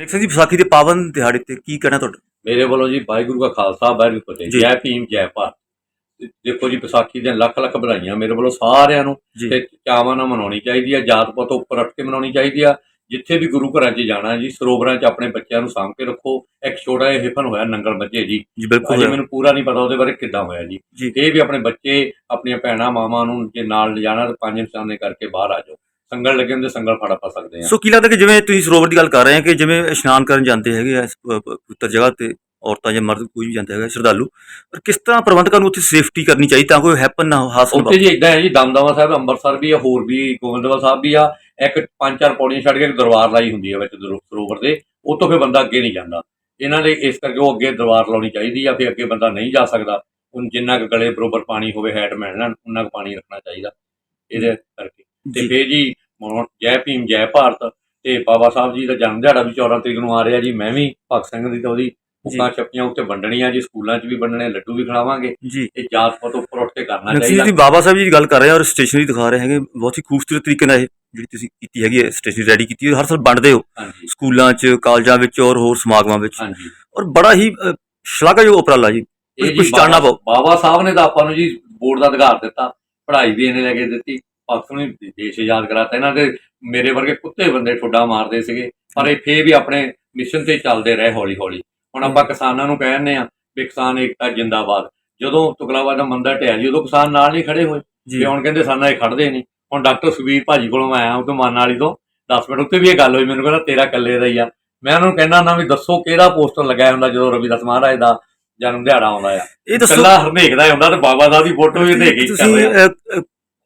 ਨਿਕ ਸਿੰਘ ਜੀ ਵਿਸਾਖੀ ਦੇ ਪਾਵਨ ਦਿਹਾੜੇ ਤੇ ਕੀ ਕਹਿਣਾ ਤੁਹਾਡਾ? ਮੇਰੇ ਵੱਲੋਂ ਜੀ ਵਾਹਿਗੁਰੂ ਕਾ ਖਾਲਸਾ ਵਾਹਿਗੁਰੂ ਫਤਿਹ ਜੀ। ਜੈ ਭੀਮ ਜੈ ਭਾਰਤ। ਦੇਖੋ ਜੀ ਵਿਸਾਖੀ ਦੀਆਂ ਲੱਖ ਲੱਖ ਵਧਾਈਆਂ ਮੇਰੇ ਵੱਲੋਂ ਸਾਰਿਆਂ ਨੂੰ। ਜੀ। ਤੇ ਚਾਵਾਂ ਨਾਲ ਮਨਾਉਣੀ ਚਾਹੀਦੀ ਆ ਜਾਤ ਪਾਤ ਤੋਂ ਉੱਪਰ ਉੱਠ ਕੇ ਮਨਾਉਣੀ ਚਾਹੀਦੀ ਆ। ਜਿੱਥੇ ਵੀ ਗੁਰੂ ਘਰਾਂ 'ਚ ਜਾਣਾ ਜੀ ਸਰੋਵਰਾਂ 'ਚ ਆਪਣੇ ਬੱਚਿਆਂ ਨੂੰ ਸਾਂਭ ਕੇ ਰੱਖੋ। ਇੱਕ ਛੋਟਾ ਜਿਹਾ ਹਿਫਨ ਹੋਇਆ ਨੰਗਲ ਮੱਝੇ ਜੀ। ਜੀ ਬਿਲਕੁਲ ਅਜੇ ਹੋਇਆ। ਮੈਨੂੰ ਪੂਰਾ ਨਹੀਂ ਪਤਾ ਉਹਦੇ ਬਾਰੇ ਕਿੱਦਾਂ ਹੋਇਆ ਜੀ। ਜੀ। ਇਹ ਵੀ ਆਪਣੇ ਬੱਚੇ ਆਪਣੀਆਂ ਭੈਣਾਂ ਮਾਵਾਂ ਨੂੰ ਜੇ ਨਾਲ ਲਿਜਾਣਾ ਤਾਂ ਪੰਜ ਨਿਸ਼ਾਨੇ ਕਰਕੇ ਬਾਹਰ ਆ ਜਾਓ। ਸੰਗਲ ਲੱਗੇ ਹੁੰਦੇ ਸੰਗਲ ਫੜਾ ਪਾ ਸਕਦੇ ਆ ਸੋ ਕੀ ਲੱਗਦਾ ਕਿ ਜਿਵੇਂ ਤੁਸੀਂ ਸਰੋਵਰ ਦੀ ਗੱਲ ਕਰ ਰਹੇ ਹੋ ਕਿ ਜਿਵੇਂ ਇਸ਼ਨਾਨ ਕਰਨ ਜਾਂਦੇ ਹੈਗੇ ਆ ਇਸ ਪ- ਪ- ਪਵਿੱਤਰ ਜਗ੍ਹਾ ਤੇ ਔਰਤਾਂ ਜਾਂ ਮਰਦ ਕੋਈ ਵੀ ਜਾਂਦਾ ਹੈਗਾ ਸ਼ਰਧਾਲੂ ਪਰ ਕਿਸ ਤਰ੍ਹਾਂ ਪ੍ਰਬੰਧਕਾਂ ਨੂੰ ਉੱਥੇ ਸੇਫਟੀ ਕਰਨੀ ਚਾਹੀਦੀ ਤਾਂ ਕੋਈ ਹੈਪਨ ਨਾ ਹੋ ਹਾਦਸਾ ਨਾ ਉੱਥੇ ਜੀ ਇਦਾਂ ਹੈ ਜੀ ਦਮਦਮਾ ਸਾਹਿਬ ਅੰਮ੍ਰਿਤਸਰ ਵੀ ਆ ਹੋਰ ਵੀ ਗੋਬਿੰਦਵਾਲ ਸਾਹਿਬ ਵੀ ਆ ਇੱਕ ਪੰਜ ਚਾਰ ਪੌੜੀਆਂ ਛੱਡ ਕੇ ਇੱਕ ਦਰਬਾਰ ਲਾਈ ਹੁੰਦੀ ਹੈ ਵਿੱਚ ਦਰੋ- ਸਰੋਵਰ ਦੇ ਉਹ ਤੋਂ ਫਿਰ ਬੰਦਾ ਅੱਗੇ ਨਹੀਂ ਜਾਂਦਾ। ਇਹਨਾਂ ਦੇ ਇਸ ਕਰਕੇ ਉਹ ਅੱਗੇ ਦਰਬਾਰ ਲਾਉਣੀ ਚਾਹੀਦੀ ਆ ਫਿਰ ਅੱਗੇ ਬੰਦਾ ਨਹੀਂ ਜਾ ਸਕਦਾ। ਹੁਣ ਜਿੰਨਾ ਕੁ ਗਲੇ ਬਰੋਬਰ ਪਾਣੀ ਹੋਵੇ ਹੈਡ ਮਿਲਣਾ ਉਨਾ ਕੁ ਪਾਣੀ ਰੱਖਣਾ ਚਾਹੀਦਾ। ਇਹਦੇ ਕਰਕੇ। ਤੇ। ਫੇਰ ਜੀ ਹੁਣ ਜੈ ਭੀਮ ਜੈ ਭਾਰਤ ਤੇ ਬਾਬਾ ਸਾਹਿਬ ਜੀ ਦਾ ਜਨਮ ਦਿਹਾੜਾ ਵੀ 14 ਤਰੀਕ ਨੂੰ ਆ ਰਿਹਾ ਜੀ। ਮੈਂ ਵੀ ਭਗਤ ਸਿੰਘ ਦੀ ਤਾਂ ਉਹਦੀ ਭੁੱਖਾਂ ਛੱਪੀਆਂ ਉੱਤੇ ਵੰਡਣੀਆਂ ਜੀ ਸਕੂਲਾਂ 'ਚ ਵੀ ਵੰਡਣੇ ਲੱਡੂ ਵੀ ਖਿਲਾਵਾਂਗੇ ਇਹ ਜਾਤ ਪਾਤ ਉੱਪਰ ਉੱਠ ਕੇ ਕਰਨਾ ਨਕਸੀ ਚਾਹੀਦਾ। ਜੀ ਬਾਬਾ ਸਾਹਿਬ ਜੀ ਦੀ ਗੱਲ ਕਰ ਰਹੇ ਆ ਔਰ ਸਟੇਸ਼ਨਰੀ ਦਿਖਾ ਰਹੇ ਹੈਗੇ ਬਹੁਤ ਹੀ ਖੂਬਸੂਰਤ ਤਰੀਕੇ ਨਾਲ ਇਹ ਜਿਹੜੀ ਤੁਸੀਂ ਕੀਤੀ ਹੈਗੀ ਹੈ ਸਟੇਸ਼ਨਰੀ ਰੈਡੀ ਕੀਤੀ ਹੈ ਹਰ ਸਾਲ ਵੰਡਦੇ ਹੋ। ਸਕੂਲਾਂ 'ਚ ਕਾਲਜਾਂ ਵਿੱਚ ਔਰ ਹੋਰ ਸਮਾਗਮਾਂ ਵਿੱਚ। ਔਰ ਬੜਾ ਹੀ ਸ਼ਲਾਘਾਯੋਗ ਉਪਰਾਲਾ ਜੀ। ਇਹ ਕੁਛ ਜਾਣਨਾ। ਬਾਬਾ ਸਾਹਿਬ ਨੇ ਤਾਂ ਆਪਾਂ ਨੂੰ ਜੀ ਬੋਰਡ ਦਾ ਅਧਿਕਾਰ ਦਿੱਤਾ ਪੜ੍ਹਾਈ ਵੀ ਇਹਨੇ ਲੈ ਕੇ ਦਿੱਤੀ। ਭਗਤ ਨੂੰ ਦੇਸ਼ ਆਜ਼ਾਦ ਕਰਾਤਾ। ਇਹਨਾਂ ਦੇ ਮੇਰੇ ਵਰਗੇ ਕੁੱਤੇ ਬੰਦੇ ਠੁੱਡਾ ਮਾਰਦੇ ਸੀਗੇ ਪਰ ਇਹ ਫੇਰ ਵੀ ਆਪਣੇ ਮਿਸ਼ਨ ਤੇ ਚੱਲਦੇ ਰਹੇ ਹੌਲੀ ਹੌਲੀ ਹੁਣ ਆਪਾਂ ਕਿਸਾਨਾਂ ਨੂੰ ਕਹਿੰਦੇ ਆ ਵੀ ਕਿਸਾਨ ਏਕਤਾ ਜਿੰਦਾਬਾਦ। ਜਦੋਂ ਤੁਗਲਾਬਾਦ ਦਾ ਮੰਦਰ ਢਿਆ ਜੀ ਉਦੋਂ ਕਿਸਾਨ ਨਾਲ ਨਹੀਂ ਖੜੇ ਹੋਏ। ਤੇ ਹੁਣ ਕਹਿੰਦੇ ਸਾਨਾ ਇਹ ਖੜਦੇ ਨਹੀਂ। ਹੁਣ ਡਾਕਟਰ ਸੁਬੀਰ ਭਾਜੀ ਕੋਲੋਂ ਮੈਂ ਆਇਆ ਉਹ ਤੋਂ ਮਾਨ ਵਾਲੀ ਤੋਂ 10 ਮਿੰਟ ਉੱਤੇ ਵੀ ਇਹ ਗੱਲ ਹੋਈ ਮੈਨੂੰ ਕਹਿੰਦਾ ਤੇਰਾ ਇਕੱਲੇ ਦਾ ਹੀ ਆ। ਮੈਂ ਉਹਨਾਂ ਨੂੰ ਕਹਿੰਦਾ ਨਾ ਵੀ ਦੱਸੋ ਕਿਹੜਾ ਪੋਸਟਰ ਲਗਾਇਆ ਹੁੰਦਾ ਜਦੋਂ ਰਵਿਦਾਸ ਮਹਾਰਾਜ ਦਾ ਜਨਮ ਦਿਹਾੜਾ ਆਉਂਦਾ ਆ। ਇਹ ਦੱਸੋ ਕੱਲਾ ਹਰਨੇਕ ਦਾ ਹੁੰਦਾ ਤੇ ਬਾਬਾ ਸਾਹਿਬ ਦੀ ਫੋਟੋ ਵੀ ਹਰਨੇਕ ਹੀ ਕਰ ਤੁਸੀਂ ਰਿਹਾ।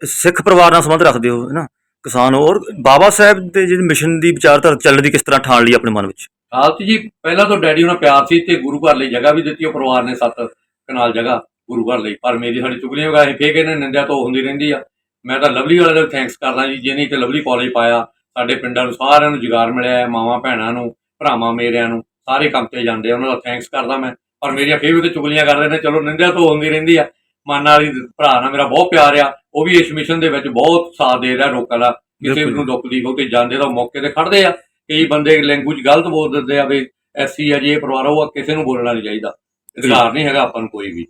ਸਿੱਖ ਪਰਿਵਾਰ ਨਾਲ ਸੰਬੰਧ ਰੱਖਦੇ ਹੋ, ਹੈ ਕਿਸਾਨ ਹੋ ਔਰ ਬਾਬਾ ਸਾਹਿਬ ਦੇ ਜਿਹੜੇ ਮਿਸ਼ਨ ਦੀ ਵਿਚਾਰਧਾਰਾ ਚੱਲਣ ਕਿਸ ਤਰ੍ਹਾਂ ਠਾਣ ਲਈ ਆਪਣੇ ਮਨ ਵਿੱਚ? ਹਾਲਤ ਜੀ, ਪਹਿਲਾਂ ਤੋਂ ਡੈਡੀ ਉਹਨਾਂ ਪਿਆਰ ਸੀ ਤੇ ਗੁਰੂ ਘਰ ਲਈ ਜਗ੍ਹਾ ਵੀ ਦਿੱਤੀ, ਉਹ ਪਰਿਵਾਰ ਨੇ ਸੱਤ ਕਨਾਲ ਜਗ੍ਹਾ ਗੁਰੂ ਘਰ ਲਈ। ਪਰ ਮੇਰੀ ਸਾਡੀ ਚੁਗਲੀਆਂ ਇਹ ਫੇਕ ਇਹਨੇ ਨਿੰਦਿਆ ਤੋਂ ਹੁੰਦੀ ਰਹਿੰਦੀ ਆ। ਮੈਂ ਤਾਂ ਲਵਲੀ ਵਾਲੇ ਦਾ ਥੈਂਕਸ ਕਰਦਾ ਜੀ, ਜਿਹਨੇ ਤੇ ਲਵਲੀ ਕਾਲਜ ਪਾਇਆ। ਸਾਡੇ ਪਿੰਡਾਂ ਨੂੰ ਸਾਰਿਆਂ ਨੂੰ ਜੁਗਾਰ ਮਿਲਿਆ ਮਾਵਾਂ ਭੈਣਾਂ ਨੂੰ, ਭਰਾਵਾਂ ਮੇਰਿਆਂ ਨੂੰ, ਸਾਰੇ ਕੰਮ ਤੇ ਜਾਂਦੇ ਆ, ਉਹਨਾਂ ਦਾ ਥੈਂਕਸ ਕਰਦਾ ਮੈਂ। ਪਰ ਮੇਰੀਆਂ ਫੇਰ ਵੀ ਤੇ ਚੁਗਲੀਆਂ ਕਰਦੇ ਨੇ, ਚਲੋ ਨਿੰਦਿਆ ਤੋਂ ਹੁੰਦੀ ਰਹਿੰਦੀ ਆ। ਮਨ ਵਾਲੀ ਭਰਾ ਨਾਲ ਮੇਰਾ ਬਹੁਤ ਪਿਆਰ ਆ। ਉਹ ਵੀ ਇਸ ਮਿਸ਼ਨ ਦੇ ਵਿੱਚ ਬਹੁਤ ਸਾਥ ਦੇ ਰਿਹਾ ਲੋਕਾਂ ਦਾ। ਕਿਸੇ। ਨੂੰ ਦੁੱਖ ਦੀ ਤੇ ਜਾਂਦੇ ਤਾਂ ਮੌਕੇ ਤੇ ਖੜਦੇ ਆ। ਕਈ ਬੰਦੇ ਲੈਂਗੁਏਜ ਗਲਤ ਬੋਲ ਦਿੰਦੇ ਆ ਵੀ ਐਸਸੀ ਆ ਜੀ ਇਹ ਪਰਿਵਾਰ ਉਹ ਕਿਸੇ ਨੂੰ ਬੋਲਣਾ ਨਹੀਂ ਚਾਹੀਦਾ। ਅਧਿਕਾਰ ਨਹੀਂ ਹੈਗਾ ਆਪਾਂ ਨੂੰ ਕੋਈ ਵੀ।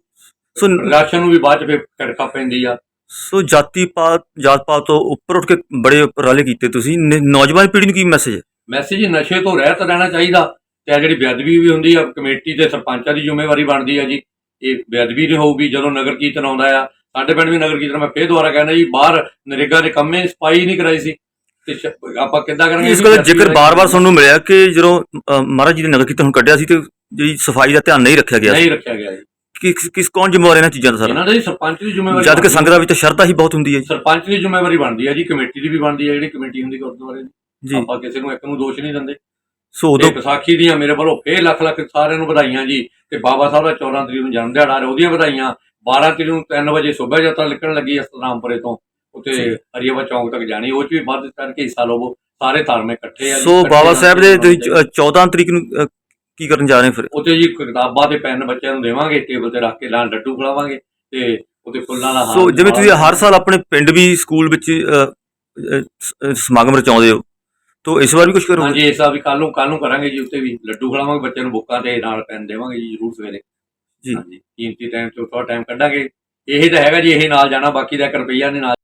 ਸੋ ਪ੍ਰਸ਼ਾਸਨ ਨੂੰ ਵੀ ਬਾਅਦ ਚ ਫਿਰ ਕੜਕਾ ਪੈਂਦੀ ਆ। ਸੋ ਜਾਤੀ ਪਾਤ ਜਾਤ ਪਾਤ ਤੋਂ ਉੱਪਰ ਉੱਠ ਕੇ ਬੜੇ ਉਪਰਾਲੇ ਕੀਤੇ ਤੁਸੀਂ। ਨੌਜਵਾਨ ਪੀੜ੍ਹੀ ਨੂੰ ਕੀ ਮੈਸੇਜ ਹੈ? ਮੈਸੇਜ ਨਸ਼ੇ ਤੋਂ ਰਹਿਤ ਰਹਿਣਾ ਚਾਹੀਦਾ। ਤੇ ਜਿਹੜੀ ਬੇਅਦਬੀ ਵੀ ਹੁੰਦੀ ਆ ਕਮੇਟੀ ਤੇ ਸਰਪੰਚਾਂ ਦੀ ਜ਼ਿੰਮੇਵਾਰੀ ਬਣਦੀ ਆ ਜੀ। ਇਹ ਬੇਅਦਬੀ ਨਹੀਂ ਹੋਊਗੀ ਜਦੋਂ ਨਗਰ ਕੀਰਤਨ ਆਉਂਦਾ ਆ ਸਾਡੇ ਪਿੰਡ ਵੀ ਨਗਰ ਕੀਰਤਨ ਮੈਂ ਫੇਰ ਦੁਬਾਰਾ ਕਹਿੰਦਾ ਜੀ ਬਾਹਰ ਨਰੇਗਾ ਦੇ ਕੰਮੇ ਸਫ਼ਾਈ ਨਹੀਂ ਕਰਾਈ ਸੀ। ਤੇ ਆਪਾਂ ਕਿੱਦਾਂ ਕਰਾਂਗੇ ਇਸ? ਗੱਲ ਦਾ ਜ਼ਿਕਰ ਬਾਰ-ਬਾਰ ਸੁਣਨ ਨੂੰ ਮਿਲਿਆ ਕਿ ਜਦੋਂ ਮਹਾਰਾਜ ਜੀ ਦੇ ਨਗਰ ਕੀਰਤਨ ਹੁਣ ਕੱਢਿਆ ਸੀ ਤੇ ਜਿਹੜੀ ਸਫ਼ਾਈ ਦਾ ਧਿਆਨ ਨਹੀਂ ਰੱਖਿਆ ਗਿਆ ਨਹੀਂ ਰੱਖਿਆ ਗਿਆ ਜੀ। ਕਿ ਕਿਸ- ਕਿਸ ਕੌਣ ਜ਼ਿੰਮੇਵਾਰ ਇਹਨਾਂ ਚੀਜ਼ਾਂ ਦਾ ਸਾਰਾ? ਇਹਨਾਂ ਦੀ ਸਰਪੰਚ ਦੀ ਜ਼ਿੰਮੇਵਾਰੀ ਜਦ ਕਿ। ਸੰਗਤਾਂ ਵਿੱਚ ਤਾਂ ਸ਼ਰਧਾ ਹੀ ਬਹੁਤ ਹੁੰਦੀ ਹੈ ਜੀ। ਸਰਪੰਚ ਦੀ ਜ਼ਿੰਮੇਵਾਰੀ ਬਣਦੀ ਹੈ ਜੀ ਕਮੇਟੀ ਦੀ ਵੀ ਬਣਦੀ ਹੈ ਜਿਹੜੀ ਕਮੇਟੀ ਹੁੰਦੀ ਗੁਰਦੁਆਰੇ ਦੀ। ਆਪਾਂ ਕਿਸੇ ਨੂੰ ਇੱਕ ਨੂੰ ਦੋਸ਼ ਨਹੀਂ ਦਿੰਦੇ। ਸੋ ਉਦੋਂ ਵਿਸਾਖੀ ਦੀਆਂ ਮੇਰੇ ਵੱਲੋਂ ਫੇਰ ਲੱਖ ਲੱਖ ਸਾਰਿਆਂ ਨੂੰ ਵਧਾਈਆਂ ਜੀ। ਤੇ ਬਾਬਾ ਸਾਹਿਬ ਦਾ 14 ਤਰੀਕ ਨੂੰ ਜਨਮ ਦਿਹਾੜਾ ਉਹਦੀਆਂ ਵਧਾਈਆਂ। 12 ਤਰੀਕ ਨੂੰ 3 ਵਜੇ ਸੁਬਹ ਯਾਤਰਾ ਨਿਕਲਣ ਲੱਗੀ ਅਸਤਰਾਮਪੁਰੇ ਤੋਂ। ਜੀ। ਹਰੀਆਵਾ ਚੌਂਕ ਤੱਕ ਜਾਣੀ। ਉਹ ਚ ਵੀ ਵੱਧ ਕਰਕੇ ਹਿੱਸਾ ਲਵੋ। ਸਾਰੇ ਧਾਰਮਿਕ ਇਕੱਠੇ ਆ ਸੋ ਬਾਬਾ ਸਾਹਿਬ ਦੇ ਤੁਸੀਂ ਚਾਹੀਦਾ। ਅ, 14 ਤਰੀਕ ਨੂੰ ਕੀ ਕਰਨ ਜਾ ਰਹੇ ਫਿਰ? ਉੱਥੇ ਜੀ ਕਿਤਾਬਾਂ ਤੇ ਪੈਨ ਬੱਚਿਆਂ ਨੂੰ ਦੇਵਾਂਗੇ ਟੇਬਲ ਤੇ ਰੱਖ ਕੇ ਨਾਲ ਲੱਡੂ ਖਿਲਾਵਾਂਗੇ ਤੇ ਉੱਥੇ ਫੁੱਲਾਂ ਦਾ ਹਾਰ ਸੋ ਜਿਵੇਂ ਤੁਸੀਂ ਹਰ ਸਾਲ ਆਪਣੇ ਪਿੰਡ ਵੀ ਸਕੂਲ ਵਿੱਚ ਸਮਾਗਮ ਰਚਾਉਂਦੇ ਹੋ। ਤਾਂ ਇਸ ਵਾਰ ਵੀ ਕੁਝ ਕਰੋਗੇ? ਹਾਂਜੀ ਇਸ ਆ ਵੀ ਕੱਲ ਨੂੰ ਕੱਲ ਨੂੰ ਕਰਾਂਗੇ ਜੀ ਉੱਤੇ ਵੀ ਲੱਡੂ ਖਿਲਾਵਾਂਗੇ ਬੱਚਿਆਂ ਨੂੰ ਬੁੱਕਾਂ ਤੇ ਨਾਲ ਪੈਨ ਦੇਵਾਂਗੇ ਜੀ ਜ਼ਰੂਰ ਸਵੇਰੇ। ਜੀ। ਹਾਂਜੀ ਕੀਮਤੀ ਟਾਈਮ ਤੋਂ ਥੋੜਾ ਟਾਈਮ ਕੱਢਾਂਗੇ। ਇਹ ਤਾਂ ਹੈਗਾ ਜੀ ਇਹ ਨਾਲ ਜਾਣਾ ਬਾਕੀ ਦਾ 1 ਰੁਪਈਆ ਨਹੀਂ ਨਾਲ